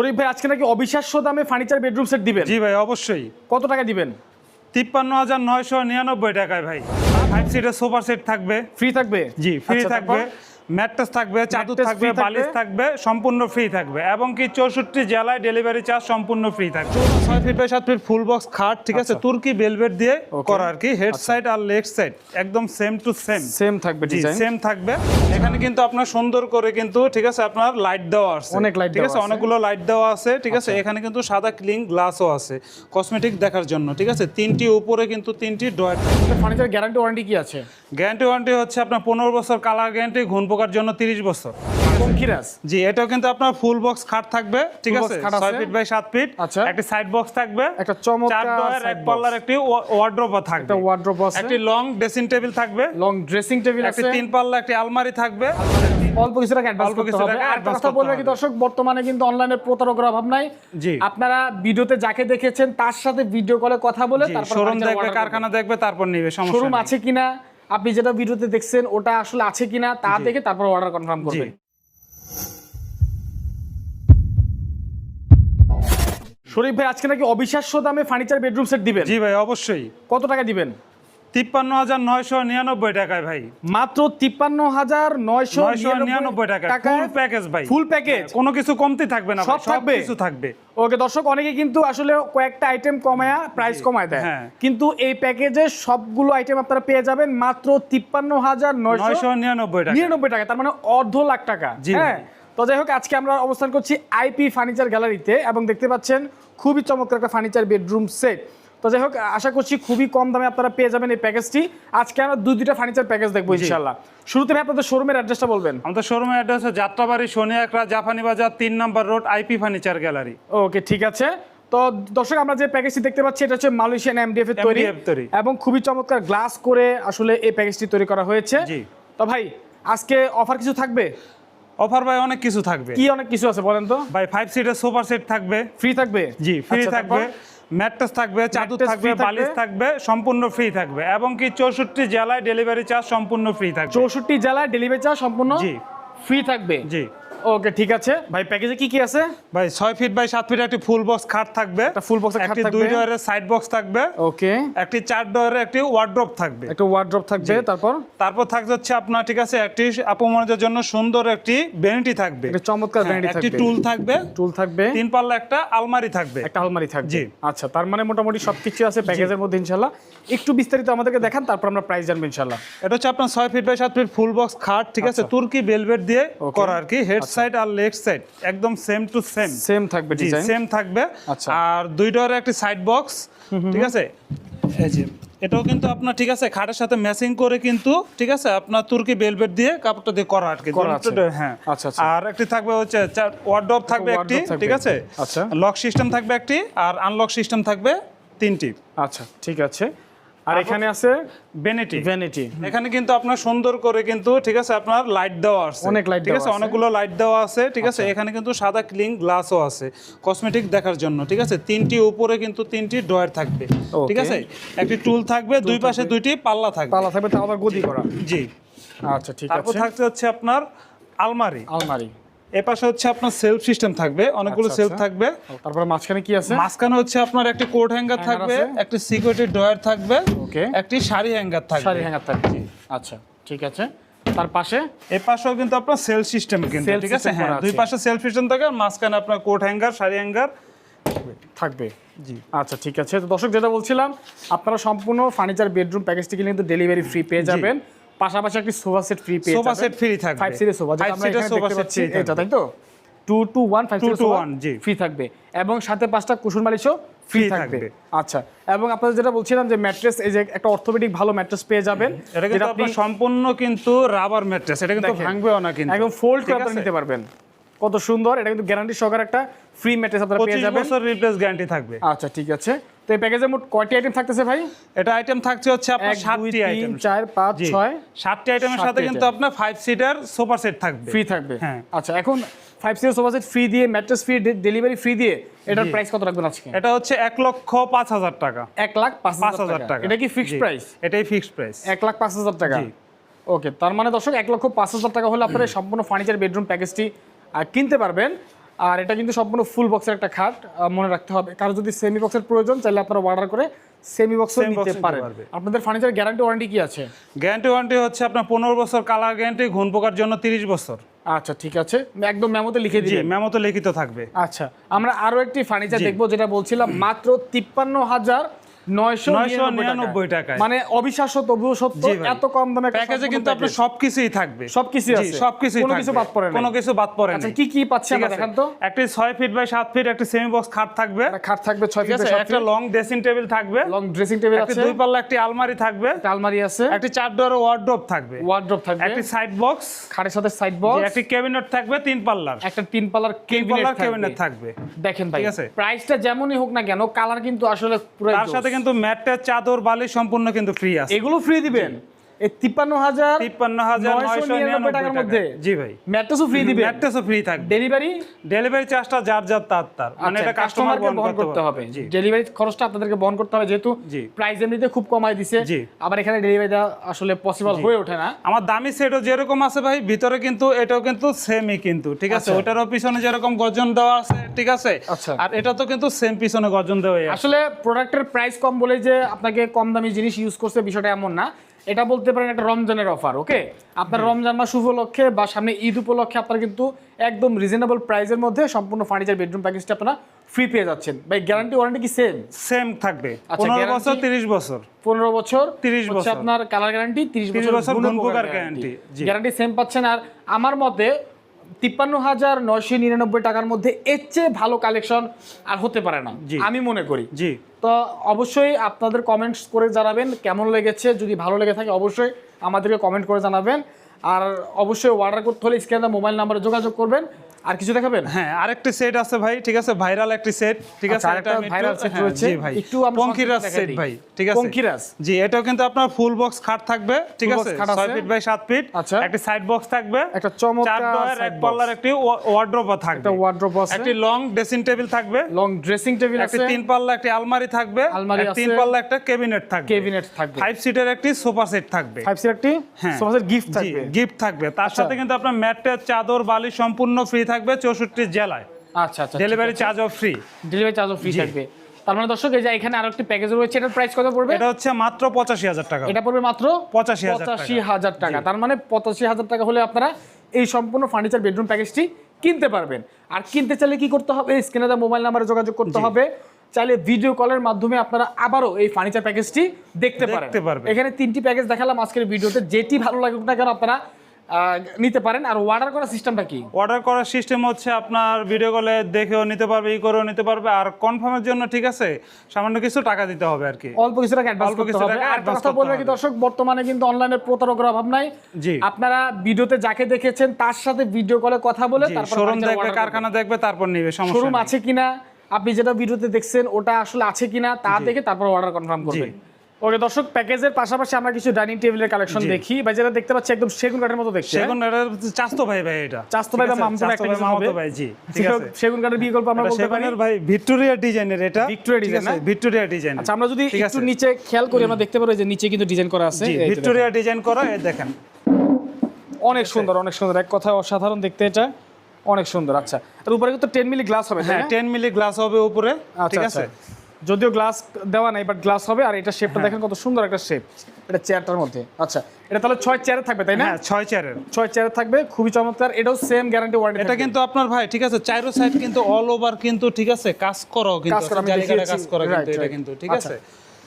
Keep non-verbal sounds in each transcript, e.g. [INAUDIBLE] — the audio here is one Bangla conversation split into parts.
শরীফ ভাই আজকে নাকি অবিশ্বাস্য দামে ফার্নিচার বেডরুম সেট দিবেন? জি ভাই অবশ্যই। কত টাকা দিবেন? তিপ্পান্ন হাজার নয়শো নিরানব্বই টাকায় ভাই। ফাইভ সিটের সোফা সেট থাকবে। ফ্রি থাকবে? জি ফ্রি আচ্ছা, থাকবে? ম্যাট্রেস থাকবে চাদর থাকবে? বালিশ থাকবে সম্পূর্ণ ফ্রি থাকবে। এবং কি চৌষট্টি জেলায় ডেলিভারি চার্জ সম্পূর্ণ ফ্রি থাকবে। ছয় ফিট বাই সাত ফিট ফুল বক্স খাট ঠিক আছে? আচ্ছা। তুর্কি বেলভেট দিয়ে করা আর কি হেড সাইড আর লেগ সাইড একদম সেম টু সেম সেম থাকবে সেম থাকবে। এখানে কিন্তু আপনার সুন্দর করে কিন্তু ঠিক আছে আপনার লাইট দেওয়া আছে। অনেক লাইট ঠিক আছে। অনেকগুলো লাইট দেওয়া আছে ঠিক আছে? এখানে কিন্তু সাদা ক্লিন গ্লাসও আছে কসমেটিক দেখার জন্য ঠিক আছে? তিনটি উপরে কিন্তু তিনটি ডয়ার ফার্নিচার গ্যারান্টি ওয়ারেন্টি কি আছে? গ্যারান্টি ওয়ারেন্টি হচ্ছে আপনার পনেরো বছর কালার গ্যারান্টি ঘুন পোকার জন্য তিরিশ বছর। পঙ্খিরাজ। জি এটাও কিন্তু আপনার ফুল বক্স খাট থাকবে ঠিক আছে? খাট ছয় আছে। ফিট বাই সাত ফিট। একটি সাইড বক্স থাকবে একটা চমৎকার ডয়ার এক পাল্লার একটি ওয়ার্ড্রোপ থাকবে। একটা ওয়ার্ড্রপ আছে। একটি লং ড্রেসিং টেবিল থাকবে। লং ড্রেসিং টেবিল একটি আছে। তিন পাল্লা একটি আলমারি থাকবে। অল্প কিছু টাকা অ্যাডভান্স করতে হবে। আর কথা দর্শক বর্তমানে কিন্তু অনলাইনে প্রতারকের অভাব নাই। জি। আপনারা ভিডিওতে যাকে দেখেছেন তার সাথে ভিডিও কলে কথা বলে তারপর শোরুম দেখবে কারখানা দেখবে তারপর নিবে সমস্যা শোরুম আছে কিনা আপনি যেটা ভিডিওতে দেখছেন ওটা আসলে আছে কিনা তা দেখে তারপর অর্ডার কনফার্ম করবেন। শরীফ ভাই আজকে নাকি অবিশ্বাস্য দামে ফার্নিচার বেডরুম সেট দিবেন? জি ভাই অবশ্যই। কত টাকা দিবেন? তিপ্পান্ন হাজার নয়শো নিরানব্বই টাকায় ভাই। মাত্র তিপ্পান্ন হাজার নয়শো নিরানব্বই টাকা ফুল প্যাকেজ ভাই। ফুল প্যাকেজ কোনো কিছু কমতি থাকবে না সব থাকবে? কিছু থাকবে। ওকে দর্শক অনেকে কিন্তু আসলে কয়েকটা আইটেম কমায়া প্রাইস কমায় দেয়। হ্যাঁ। কিন্তু এই প্যাকেজে সবগুলো আইটেম আপনারা পেয়ে যাবেন মাত্র তিপ্পান্ন হাজার নয়শো নয়শো নিরানব্বই টাকা। নিরানব্বই টাকা তার মানে অর্ধ লাখ টাকা। হ্যাঁ? তো যাই হোক আজকে আমরা অবস্থান করছি আইপি ফার্নিচার গ্যালারিতে এবং দেখতে পাচ্ছেন খুবই চমৎকার একটা ফার্নিচার বেডরুম সেট তো যাই হোক আশা করছি খুবই কম দামে আপনারা পেয়ে যাবেন এই প্যাকেজটি আজকে আমরা দুই দুইটা ফার্নিচার প্যাকেজ দেখব ইনশাল্লাহ শুরুতে ভাই আপনাদের শোরুমের অ্যাড্রেসটা বলবেন। আমাদের শোরুমের অ্যাড্রেস হচ্ছে যাত্রাবাড়ি সোনিয়াকড়া জাপানি বাজার তিন নম্বর road IP furniture gallery okay ঠিক আছে। তো দর্শক আমরা যে প্যাকেজটি দেখতে পাচ্ছি এটা হচ্ছে মালয়েশিয়ান এমডিএফ এর তৈরি। তৈরি। এবং খুবই চমৎকার গ্লাস করে আসলে এই প্যাকেজটি তৈরি করা হয়েছে। জি। তো ভাই আজকে অফার কিছু থাকবে? অফার ভাই অনেক কিছু থাকবে। কি অনেক কিছু আছে বলেন তো? ভাই ফাইভ সিটের সোফা সেট থাকবে। ফ্রি থাকবে? জি ফ্রি আচ্ছা, থাকবে? ম্যাট্রেস থাকবে চাদর থাকবে? বালিশ থাকবে সম্পূর্ণ ফ্রি থাকবে এবং কি চৌষট্টি জেলায় ডেলিভারি চার্জ সম্পূর্ণ ফ্রি থাকবে চৌষট্টি জেলায় ডেলিভারি চার্জ সম্পূর্ণ জি। ফ্রি থাকবে জি ওকে ঠিক আছে। ভাই প্যাকেজে কি কি আছে? ভাই ছয় ফিট বাই সাত ফিট একটি ফুল বক্স খাট থাকবে। একটা box এর খাট একটি থাকবে। দুই ডয়ারের সাইড বক্স থাকবে। ওকে একটি চার ডয়ারের একটি ওয়ার্ড্রপ থাকবে। একটা ওয়ার্ড্রপ থাকবে তারপর? তারপর থাকবে হচ্ছে আপনার ঠিক আছে একটি আপমনের জন্য সুন্দর একটি বেনিটি থাকবে। একটা চমৎকার ভ্যানিটি একটি থাকবে। টুল থাকবে। টুল থাকবে। তিন পাল্লা একটা আলমারি থাকবে। একটা আলমারি থাকবে। জি। আচ্ছা তার মানে মোটামুটি সবকিছু আছে প্যাকেজের মধ্যে ইনশাল্লাহ একটু বিস্তারিত আমাদেরকে দেখান তারপর আমরা প্রাইস জানব ইনশাল্লাহ এটা হচ্ছে আপনার ছয় ফিট বাই সাত ফিট ফুল বক্স খাট ঠিক আছে আচ্ছা। তুর্কি বেলভেট দিয়ে করা আর কি হেড সাইড আর লেগ সাইড একদম সেম টু সেম সেম থাকবে ডিজাইন সেম থাকবে। আচ্ছা। আর দুই ডোরের একটি সাইড বক্স ঠিক আছে? এই যে। এটাও কিন্তু আপনার ঠিক আছে খাটের সাথে ম্যাচিং করে কিন্তু ঠিক আছে আপনার তুর্কি বেলভেট দিয়ে কাপড়টা দিয়ে করা আর কি করা হ্যাঁ। আচ্ছা, আচ্ছা। আর একটি থাকবে হচ্ছে ওয়ার্ড্রপ থাকবে একটি ঠিক আছে? আচ্ছা। লক সিস্টেম থাকবে একটি আর আনলক সিস্টেম থাকবে তিনটি। আচ্ছা ঠিক আছে। আর এখানে আছে বেনেটি ভ্যানিটি এখানে কিন্তু আপনার সুন্দর করে কিন্তু ঠিক আছে আপনার লাইট দেওয়া আছে। অনেক light ঠিক আছে আছে। অনেকগুলো লাইট দেওয়া আছে ঠিক আছে এখানে কিন্তু সাদা ক্লিন গ্লাসও আছে কসমেটিক দেখার জন্য ঠিক আছে তিনটি উপরে কিন্তু তিনটি ডয়ার থাকবে ঠিক আছে একটি টুল থাকবে দুই পাশে দুইটি পাল্লা থাকবে। পালা থাকবে তাও আবার গদি করা। জি। আচ্ছা ঠিক তারপর থাকতে হচ্ছে আপনার আলমারি। আলমারি। এ পাশে হচ্ছে আপনার সেলফ সিস্টেম থাকবে অনেকগুলো আচ্ছা, সেলফ আচ্ছা। থাকবে। তারপর মাঝখানে কি আছে? মাঝখানে হচ্ছে আপনার একটি কোট হ্যাঙ্গার থাকবে। একটি সিকিউরিটি ডয়ার থাকবে Okay. একটি শাড়ি হ্যাঙ্গার থাকবে। শাড়ি হ্যাঙ্গার থাকবে আচ্ছা ঠিক আছে। তার পাশে? পাশেও কিন্তু আপনার সেল সিস্টেম কিন্তু ঠিক আছে? হ্যাঁ দুই পাশে সেলফ সিস্টেম থাকে আর মাঝখানে আপনার কোট হ্যাঙ্গার শাড়ি হ্যাঙ্গার থাকবে। জি। আচ্ছা ঠিক আছে। তো দর্শক যেটা বলছিলাম আপনারা সম্পূর্ণ ফার্নিচার বেডরুম প্যাকেজটি কিন্তু ডেলিভারি ফ্রি পেয়ে যাবেন। পাশাপাশি একটি সোফা সেট ফ্রি পেয়ে সোফা সেট ফ্রি থাকবে। ফাইভ সিটের সোফা যেটা আমরা এখানে দেখতে পাচ্ছি এটা তাই তো? Two two one five Two সিটের সোফা জি। ফ্রি থাকবে। এবং সাথে পাঁচটা কুশন ফ্রি থাকবে। আচ্ছা এবং আপনাদের যেটা বলছিলাম যে ম্যাট্রেস এই যে একটা অর্থোপেডিক ভালো ম্যাট্রেস পেয়ে যাবেন এটা কিন্তু আপনি সম্পূর্ণ কিন্তু রাবার ম্যাট্রেস এটা কিন্তু ভাঙবেও না কিন্তু। একদম ফোল্ড করে আপনি নিতে পারবেন। কত সুন্দর এটা কিন্তু গ্যারান্টি সহকারে একটা ফ্রি ম্যাট্রেস আপনারা পেয়ে 25 যাবেন। বছর রিপ্লেস গ্যারান্টি থাকবে। আচ্ছা ঠিক আছে। তো এই প্যাকেজে মোট কয়টি আইটেম থাকতেছে ভাই? এটা আইটেম থাকছে হচ্ছে আপনার সাতটি আইটেম চার পাঁচ ছয়। সাতটি আইটেমের সাথে কিন্তু আপনার ফাইভ সিটার সোফা সেট থাকবে। ফ্রি থাকবে। হ্যাঁ। আচ্ছা এখন five series sofa set free দিয়ে ম্যাট্রেস ফ্রি ডেলিভারি ফ্রি দিয়ে এটার প্রাইস কত রাখবেন আজকে? এটা হচ্ছে এক লক্ষ পাঁচ হাজার টাকা। এক লাখ পাঁচ হাজার টাকা। এটা কি ফিক্সড প্রাইস এটাই ফিক্সড প্রাইস এক লাখ পাঁচ হাজার টাকা। ওকে তার মানে দর্শক এক লক্ষ পাঁচ হাজার টাকা হলে আপনারা [CLEARS THROAT] সম্পূর্ণ ফার্নিচার বেডরুম প্যাকেজটি কিনতে পারবেন। আর এটা কিন্তু সম্পূর্ণ ফুল বক্সের একটা খাট মনে রাখতে হবে। কারও যদি সেমি বক্সের প্রয়োজন চাইলে আপনারা অর্ডার করে সেমি বক্সও নিতে পারেন। আপনাদের ফার্নিচার গ্যারান্টি ওয়ারেন্টি কি আছে? গ্যারান্টি ওয়ারেন্টি হচ্ছে আপনার পনেরো বছর কালার গ্যারান্টি ঘুন পোকার জন্য তিরিশ বছর। আচ্ছা ঠিক আছে। একদম মেমোতে লিখে দিয়ে মেমোতে লিখিত থাকবে। আচ্ছা আমরা আরও একটি ফার্নিচার দেখব যেটা বলছিলাম মাত্র তিপ্পান্ন হাজার নয়শো 999 টাকায়। মানে অবিশ্বাস্য তবুও সত্য এত কম দামে প্যাকেজে কিন্তু আপনার সবকিছুই থাকবে। সবকিছুই আছে। সবকিছুই কোনো কিছু বাদ পড়ে নাই। কোনো কিছু বাদ পড়ে আচ্ছা কি কি পাচ্ছি আমরা আছে। তো। একটি ছয় ফিট বাই সাত ফিট একটা সেমি বক্স খাট থাকবে। খাট থাকবে ছয় ঠিক ফিট আছে একটা লং ড্রেসিং টেবিল থাকবে। লং ড্রেসিং টেবিল আছে। দুই পাল্লা একটি আলমারি থাকবে। আলমারি আছে। একটি চার ডোর ওয়ার্ডরোব থাকবে। ওয়ার্ড্রপ থাকবে। একটি সাইড বক্স খাটের সাথে সাইড বক্স একটি ক্যাবিনেট থাকবে তিন পাল্লার। একটা তিন পাল্লার ক্যাবিনেট থাকবে। দেখেন ভাই ঠিক আছে। প্রাইসটা যেমনই হোক না কেন কালার কিন্তু আসলে পুরো তার সাথে কিন্তু ম্যাটটা চাদর বালি সম্পূর্ণ কিন্তু ফ্রি আছে। এগুলো ফ্রি দিবেন? তিপ্পান্ন হাজার তিপ্পান্ন হাজার নয়শো টাকার টাকার মধ্যে মধ্যে? জি ভাই। ম্যাট্রেসও ফ্রি দিবেন ম্যাট্রেসও ফ্রি থাকবে। ডেলিভারি ডেলিভারি চার্জটা যার যার তার তার। মানে এটা কাস্টমারকে বহন করতে হবে। ডেলিভারি খরচটা আপনাদেরকে বহন করতে হবে যেহেতু প্রাইস এমনিতে খুব কমাই দিছে। আবার এখানে ডেলিভারি দেওয়া আসলে পসিবল হয়ে ওঠে না। আমার দামি সেটও যেরকম আছে ভাই ভিতরে কিন্তু এটাও কিন্তু সেমই কিন্তু ঠিক আছে? আচ্ছা। ওটারও পিছনে যেরকম গর্জন দেওয়া আছে ঠিক আছে? আচ্ছা। আর এটা তো কিন্তু সেম পিছনে গর্জন দেওয়া আসলে প্রোডাক্টের প্রাইস কম বলে যে আপনাকে কম দামি জিনিস ইউজ করছে বিষয়টা এমন না। এটা বলতে পারেন একটা রমজানের অফার ওকে আপনার রমজান মাস উপলক্ষে বা সামনে ঈদ উপলক্ষে আপনারা কিন্তু একদম রিজনেবল প্রাইসের মধ্যে সম্পূর্ণ ফার্নিচার বেডরুম প্যাকেজটা আপনারা ফ্রি পেয়ে যাচ্ছেন। ভাই গ্যারান্টি ওয়ারেন্টি কি সেম সেম থাকবে। আচ্ছা, পনেরো? বছর তিরিশ বছর। পনেরো বছর 30 বছর। আপনার কালার গ্যারান্টি তিরিশ 30 বছর গ্যারান্টি। গ্যারান্টি সেম পাচ্ছেন। আর আমার মতে তিপ্পান্ন হাজার নয়শো নিরানব্বই টাকার মধ্যে এর চেয়ে ভালো কালেকশন আর হতে পারে না। আমি মনে করি। জি। তো অবশ্যই আপনাদের কমেন্টস করে জানাবেন কেমন লেগেছে, যদি ভালো লেগে থাকে অবশ্যই আমাদেরকে কমেন্ট করে জানাবেন। আর অবশ্যই অর্ডার করতে হলে স্ক্রিনে মোবাইল নাম্বারে যোগাযোগ করবেন। আর কিছু দেখাবেন? হ্যাঁ আরেকটি সেট আছে ভাই ঠিক আছে? ভাইরাল একটি সেট ঠিক আছে? আচ্ছা, আরেকটা একটু- set হ্যাঁ, রয়েছে। জি ভাই। একটু আমরা পঙ্কিরাজ সেট ভাই ঠিক আছে? পঙ্কিরাজ। জি এটাও কিন্তু আপনার ফুল বক্স খাট থাকবে ঠিক আছে? খাট ছয় আছে। ফিট বাই সাত ফিট আচ্ছা। একটি সাইড বক্স থাকবে। একটা চমৎকার চার ডোয়ার এক পাল্লার একটি ওয়ার্ড্রোব থাকবে একটা ওয়ার্ড্রপ আছে। একটি লং ড্রেসিং টেবিল থাকবে। লং ড্রেসিং টেবিল একটি আছে। তিন পাল্লা একটি আলমারি থাকবে। আলমারি এক তিন পাল্লা একটা ক্যাবিনেট থাকবে। কেবিনেট থাকবে। ফাইভ সিটের একটি সোফা সেট থাকবে। ফাইভ সির একটি হ্যাঁ। সোফাসের গিফট থাকবে। গিফট থাকবে। তার সাথে কিন্তু আপনার ম্যাটের চাদর বালি সম্পূর্ণ ফ্রি থাকবে। চৌষট্টি জেলায়। আচ্ছা আচ্ছা ডেলিভারি চার্জও ফ্রি ডেলিভারি চার্জও ফ্রি থাকবে। তার মানে দর্শক এই যে এখানে আরও একটি প্যাকেজ রয়েছে এটার প্রাইস কত পড়বে? এটা হচ্ছে মাত্র পঁচাশি হাজার টাকা। এটা পড়বে মাত্র 85,000 পঁচাশি হাজার টাকা। তার মানে পঁচাশি হাজার টাকা হলে আপনারা এই সম্পূর্ণ ফার্নিচার বেডরুম প্যাকেজটি কিনতে পারবেন। আর কিনতে চাইলে কি করতে হবে? স্ক্রিনে মোবাইল নাম্বারে যোগাযোগ করতে হবে। চাইলে ভিডিও কলের মাধ্যমে আপনারা আবারও এই ফার্নিচার প্যাকেজটি দেখতে পারেন। এখানে তিনটি প্যাকেজ দেখালাম আজকের ভিডিওতে যেটি ভালো লাগুক না কেন আপনারা নিতে পারেন। আর অর্ডার করার সিস্টেমটা কি? অর্ডার করার সিস্টেম হচ্ছে আপনার ভিডিও কলে দেখেও নিতে পারবে ই করেও নিতে পারবে। আর কনফার্মের জন্য ঠিক আছে সামান্য কিছু টাকা দিতে হবে আর কি। অল্প কিছু টাকা অ্যাডভান্স অল্প করতে কিছু হবে। টাকা আর কথা বলবে কি দর্শক বর্তমানে কিন্তু অনলাইনে প্রতারকের অভাব নাই। জি। আপনারা ভিডিওতে যাকে দেখেছেন তার সাথে ভিডিও কলে কথা বলে তারপর শোরুম দেখবে কারখানা দেখবে তারপর নিবে সমস্যা শোরুম আছে কিনা আপনি যেটা ভিডিওতে দেখছেন ওটা আসলে আছে কিনা তা দেখে তারপর অর্ডার কনফার্ম করবেন। ওকে দর্শক প্যাকেজের পাশাপাশি আমরা কিছু ডাইনিং টেবিলের কালেকশন দেখি। বা যেটা দেখতে পাচ্ছি একদম সেগুন কাঠের মতো দেখছে সেগুন এটা চাস্তো ভাই ভাই এটা। চাস্তো ভাই বা মামতো একটা কিছু হবে। ভাই জি ঠিক আছে। সেগুন কাঠের বিকল্প আমরা বলতে পারি। সেগুনের ভাই ভিক্টোরিয়া ডিজাইনের এটা। design আছে না? Victoria design. আচ্ছা আমরা যদি একটু নিচে খেয়াল করি আমরা দেখতে পারো যে নিচে কিন্তু ডিজাইন করা আছে। জি ভিক্টোরিয়া ডিজাইন করা এই দেখেন। অনেক সুন্দর অনেক সুন্দর। এক কথায় অসাধারণ দেখতে এটা। অনেক সুন্দর আচ্ছা। আর উপরে কিন্তু টেন মিলি গ্লাস হবে হ্যাঁ না? টেন মিলি গ্লাস হবে উপরে। আচ্ছা, ঠিক আছে। আচ্ছা। যদিও গ্লাস দেওয়া নাই বাট গ্লাস হবে আর এটা শেপটা দেখেন কত সুন্দর একটা শেপ এটা চেয়ারটার মধ্যে। আচ্ছা। এটা তাহলে ছয় চেয়ারে থাকবে তাই না? হ্যাঁ ছয় চেয়ারের ছয় চেয়ারে থাকবে খুবই চমৎকার। এটাও সেম গ্যারান্টি ওয়ারেন্টি এটা কিন্তু আপনার ভাই ঠিক আছে? চাইরো সাইড কিন্তু অল ওভার কিন্তু ঠিক আছে? কাজ করো কিন্তু কাজ করা কিন্তু এটা কিন্তু ঠিক আচ্ছা। আছে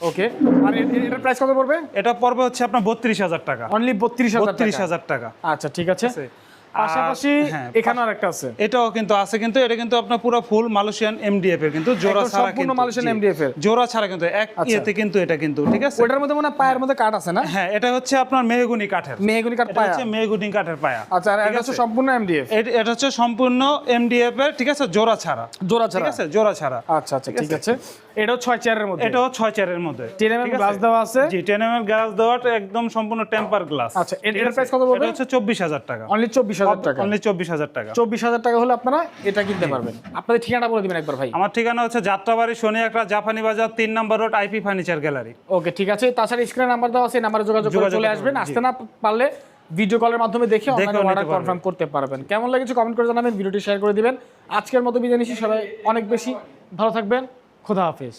ওকে আর এ- এ- এটার প্রাইস কত পড়বে? এটা পড়বে হচ্ছে আপনার বত্রিশ হাজার টাকা। অনলি বত্রিশ হাজার টাকা। আচ্ছা ঠিক আছে। পাশাপাশি হ্যাঁ, এখানে আর একটা আছে। এটাও কিন্তু আছে কিন্তু এটা কিন্তু আপনার পুরো ফুল মালয়েশিয়ান এমডিএফ এর কিন্তু জোড়া ছাড়া সম্পূর্ণ মালয়েশিয়ান। MDF এর। জোড়া ছাড়া কিন্তু এক আচ্ছা। ইয়েতে কিন্তু এটা কিন্তু ঠিক আছে? ওটার মধ্যে মনে পায়ের মধ্যে কাঠ আছে না? হ্যাঁ এটা হচ্ছে আপনার মেহগুনি কাঠের। মেহগুনি কাঠ পায়া। হচ্ছে মেহগুনি কাঠের পায়া আচ্ছা আর এটা হচ্ছে সম্পূর্ণ এমডিএফ এটা হচ্ছে সম্পূর্ণ এমডিএফ এর ঠিক আছে? জোড়া ছাড়া। জোড়া ঠিক আছে? জোড়া ছাড়া। আচ্ছা আচ্ছা ঠিক আছে? এটাও চেয়ারের মধ্যে। এটাও চেয়ারের মধ্যে। 10 গ্লাস দেওয়া আছে। জি গ্লাস দেওয়াটা একদম সম্পূর্ণ টেম্পার গ্লাস আচ্ছা এটার প্রাইস কত পড়বে এটা হচ্ছে চব্বিশ হাজার টাকা। অনলি চব্বিশ হাজার টাকা। অনলি চব্বিশ হাজার টাকা। চব্বিশ হাজার টাকা হলে আপনারা এটা কিনতে পারবেন। আপনাদের ঠিকানা বলে দিবেন একবার ভাই। আমার ঠিকানা হচ্ছে যাত্রাবাড়ি শনি একটা জাপানি বাজার তিন নম্বর road IP furniture gallery. Okay ঠিক আছে। তাছাড়া স্ক্রিনে নাম্বার দেওয়া আছে নাম্বারে যোগাযোগ করে চলে আসবেন। আসতে না পারলে ভিডিও কলের মাধ্যমে দেখে অনলাইনে অর্ডার কনফার্ম করতে পারবেন। কেমন লেগেছে কমেন্ট করে জানাবেন ভিডিওটি শেয়ার করে দিবেন। আজকের মতো বিদায় নিচ্ছি সবাই অনেক বেশি ভালো থাকবেন। খোদা হাফেজ।